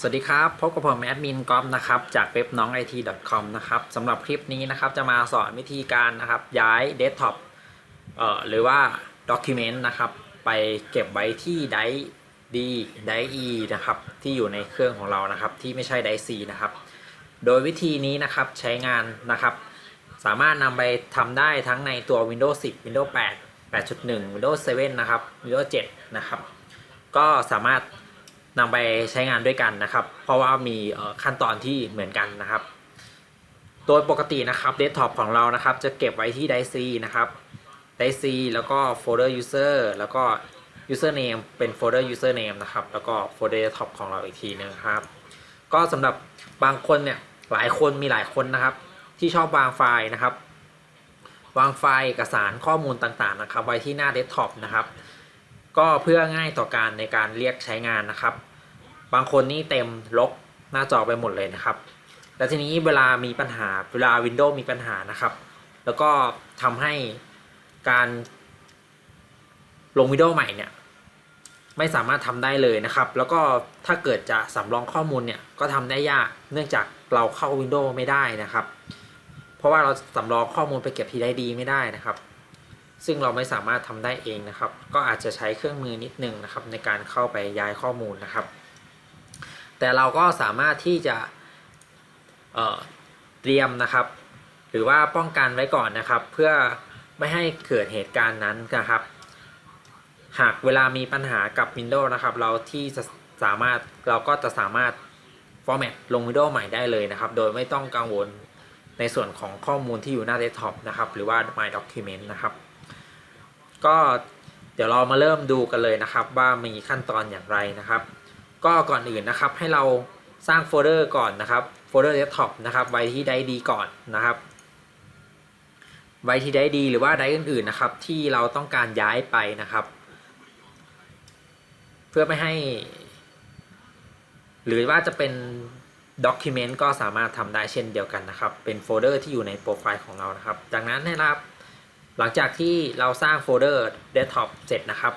สวัสดีครับพบกับผมแอดมินก๊อฟนะครับจากเว็บน้อง it com นะครับสำหรับคลิปนี้นะครับจะมาสอนวิธีการนะครับย้ายเดสก์ท็อปเอ่อหรือว่าด็อกิเมนต์นะครับไปเก็บไว้ที่ไดดีไดอีนะครับที่อยู่ในเครื่องของเรานะครับที่ไม่ใช่ไดซีนะครับโดยวิธีนี้นะครับใช้งานนะครับ สามารถนำไปทำได้ทั้งในตัว Windows 10 Windows 8 8.1 Windows 7 นะครับ Windows 7 นะครับ ก็สามารถ นำไปใช้งานด้วยกันนะครับ เพราะว่ามีขั้นตอนที่เหมือนกันนะครับ โดยปกตินะครับเดสก์ท็อปของเรานะครับ จะเก็บไว้ที่ไดซีนะครับไดซีแล้วก็โฟลเดอร์ user แล้วก็ username เป็นโฟลเดอร์ username นะครับ แล้วก็โฟลเดอร์ท็อปของเราอีกทีนึงครับ ก็สำหรับบางคนเนี่ยหลายคนมีหลายคนนะครับ ที่ชอบวางไฟล์นะครับ วางไฟล์เอกสารข้อมูลต่างๆนะครับ ไว้ที่หน้าเดสก์ท็อปนะครับ ก็เพื่อง่ายต่อการในการเรียกใช้งานนะครับ บางคนนี่เต็มลกหน้าจอไปหมดเลยนะครับ แล้วทีนี้เวลามีปัญหาเวลา Windows มีปัญหานะครับ แล้วก็ทำให้การลง Windows ใหม่เนี่ยไม่สามารถทำได้เลยนะครับ แล้วก็ถ้าเกิดจะสำรองข้อมูลเนี่ยก็ทำได้ยาก เนื่องจากเราเข้า Windows ไม่ได้นะครับ เพราะว่าเราสำรองข้อมูลไปเก็บที่ได้ดีไม่ได้นะครับ ซึ่งเราไม่สามารถทำได้เองนะครับ ก็อาจจะใช้เครื่องมือนิดนึงนะครับ ในการเข้าไปย้ายข้อมูลนะครับ แต่เราก็สามารถที่จะเเตรียมนะครับ หรือว่าป้องกันไว้ก่อนนะครับ เพื่อไม่ให้เกิดเหตุการณ์นั้นนะครับ หากเวลามีปัญหากับ Windows นะครับ เราที่จะสามารถเราก็จะสามารถ format ลง Windows ใหม่ได้เลยนะครับ โดยไม่ต้องกังวลในส่วนของข้อมูลที่อยู่หน้าเดสก์ท็อปนะครับ หรือว่า My Document นะครับ ก็เดี๋ยวเรามาเริ่มดูกันเลยนะครับ ว่ามีขั้นตอนอย่างไรนะครับ ก็ก่อนอื่นนะครับให้เราสร้างโฟลเดอร์ก่อนนะครับโฟลเดอร์เดสก์ท็อปนะครับไว้ที่ไดดีก่อนนะครับไว้ที่ไดดีหรือว่าไดอื่นๆนะครับ ที่เราต้องการย้ายไปนะครับ เพื่อไม่ให้ หรือว่าจะเป็นด็อกิเมนต์ก็สามารถทำได้เช่นเดียวกันนะครับ เป็นโฟลเดอร์ที่อยู่ในโปรไฟล์ของเรานะครับ จากนั้นนะครับ หลังจากที่เราสร้างโฟลเดอร์เดสก์ท็อปเสร็จนะครับ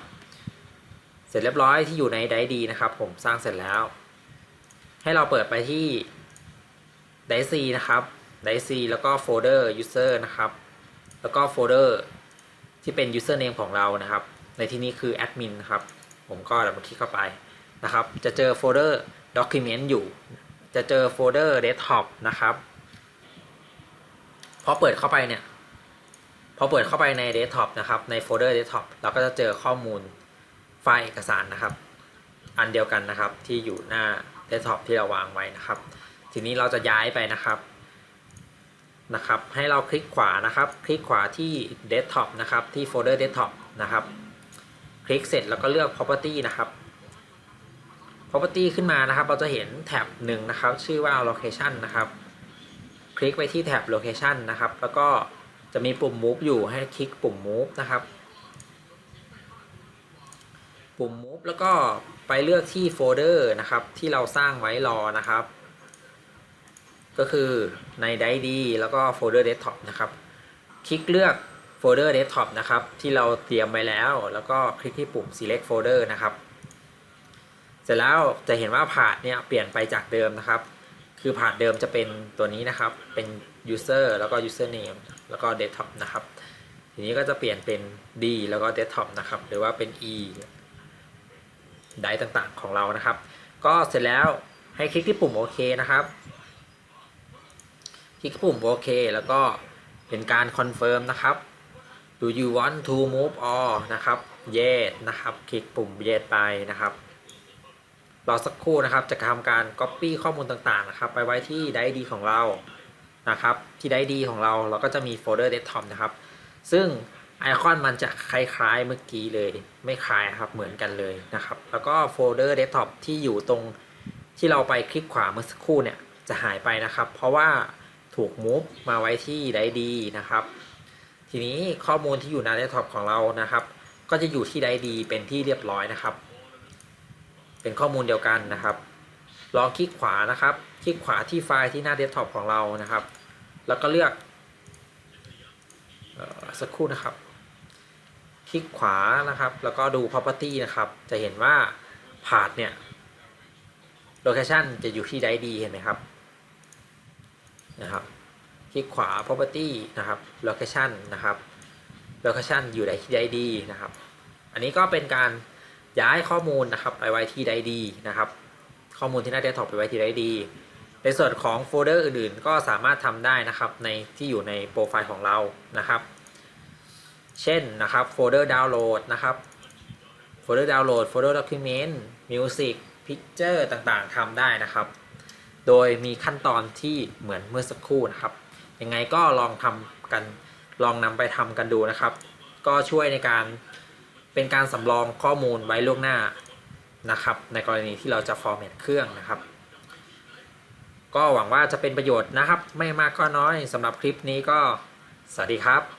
เสร็จเรียบร้อยที่อยู่ในไดดีนะครับผมสร้างเสร็จแล้ว ให้เราเปิดไปที่ไดซีนะครับไดซีแล้วก็โฟลเดอร์ user นะครับ แล้วก็โฟลเดอร์ที่เป็น username ของเรานะครับ ในที่นี้คือ admin นะครับ ผมก็ดับเบิลคลิกเข้าไปนะครับ จะเจอโฟลเดอร์ document อยู่ จะเจอโฟลเดอร์ desktop นะครับ พอเปิดเข้าไปเนี่ย พอเปิดเข้าไปใน desktop นะครับในโฟลเดอร์ desktop เราก็จะเจอข้อมูลไฟล์เอกสารนะครับ อันเดียวกันนะครับที่อยู่หน้า desktop ที่เราวางไว้นะครับ ทีนี้เราจะย้ายไปนะครับนะครับ ให้เราคลิกขวานะครับ คลิกขวาที่ desktop นะครับที่โฟลเดอร์ desktop นะครับ คลิกเสร็จแล้วก็เลือก property นะครับ property ขึ้นมานะครับ เราจะเห็นแท็บหนึ่งนะครับ ชื่อว่า location นะครับ คลิกไปที่แท็บ location นะครับ แล้วก็ จะมีปุ่ม move อยู่ให้คลิกปุ่ม move นะครับ ปุ่ม move แล้วก็ไปเลือกที่โฟลเดอร์นะครับ ที่เราสร้างไว้รอนะครับ ก็คือใน d i ดีแล้วก็โฟลเดอร์ desktop นะครับ คลิกเลือกโฟลเดอร์ desktop นะครับ ที่เราเตรียมไว้แล้ว แล้วก็คลิกที่ปุ่ม select folder นะครับ เสร็จแล้วจะเห็นว่าผาดเนี่ยเปลี่ยนไปจากเดิมนะครับ คือผาดเดิมจะเป็นตัวนี้นะครับ เป็น user แล้วก็ username แล้วก็ desktop นะครับ ทีนี้ก็จะเปลี่ยนเป็น D แล้วก็ desktop นะครับ หรือว่าเป็น E ไดต่างๆของเรานะครับ ก็เสร็จแล้วให้คลิกที่ปุ่มโอเคนะครับ คลิกปุ่มโอเคแล้วก็เป็นการคอนเฟิร์มนะครับ do you want to move all นะครับ yes นะครับ คลิกปุ่ม yes ไปนะครับ รอสักครู่นะครับ จะทำการ Copy ข้อมูลต่างๆนะครับ ไปไว้ที่ไดดีของเรา นะครับที่ไดดีของเราเราก็จะมีโฟลเดอร์ desktop นะครับ ซึ่งไอคอนมันจะคล้ายๆเมื่อกี้เลย ไม่คล้ายครับเหมือนกันเลยนะครับ แล้วก็โฟลเดอร์ desktop ที่อยู่ตรงที่เราไปคลิกขวาเมื่อสักครู่เนี่ยจะหายไปนะครับ เพราะว่าถูกมูฟมาไว้ที่ไดดีนะครับ ทีนี้ข้อมูลที่อยู่ใน desktop ของเรานะครับ ก็จะอยู่ที่ไดดีเป็นที่เรียบร้อยนะครับ เป็นข้อมูลเดียวกันนะครับ ลองคลิกขวานะครับ คลิกขวาที่ไฟล์ที่หน้าเดสก์ท็อปของเรานะครับ แล้วก็เลือกออสักครู่นะครับ คลิกขวานะครับ แล้วก็ดู property นะครับ จะเห็นว่าพาดเนี่ยโลเคชันจะอยู่ที่ไดดีเห็นไหมครับ นะครับ คลิกขวา property นะครับ location นะครับ location อยู่ในที่ไดดีนะครับ อันนี้ก็เป็นการย้ายข้อมูลนะครับไปไว้ที่ไดดีนะครับ ข้อมูลที่หน้าเดสก์ท็อปไปไว้ที่ไดดี ในส่วนของโฟลเดอร์อื่นๆ ก็สามารถทำได้นะครับในที่อยู่ในโปรไฟล์ของเรานะครับ เช่นนะครับโฟลเดอร์ดาวน์โหลดนะครับโฟลเดอร์ดาวน์โหลดโฟลเดอร์ด็อกิเมนต์มิวสิกพิกเจอร์ต่างๆทำได้นะครับ โดยมีขั้นตอนที่เหมือนเมื่อสักครู่นะครับ ยังไงก็ลองทำกันลองนำไปทำกันดูนะครับ ก็ช่วยในการเป็นการสำรองข้อมูลไว้ล่วงหน้า นะครับ ในกรณีที่เราจะฟอร์แมตเครื่องนะครับ ก็หวังว่าจะเป็นประโยชน์นะครับ ไม่มากก็น้อยสำหรับคลิปนี้ก็สวัสดีครับ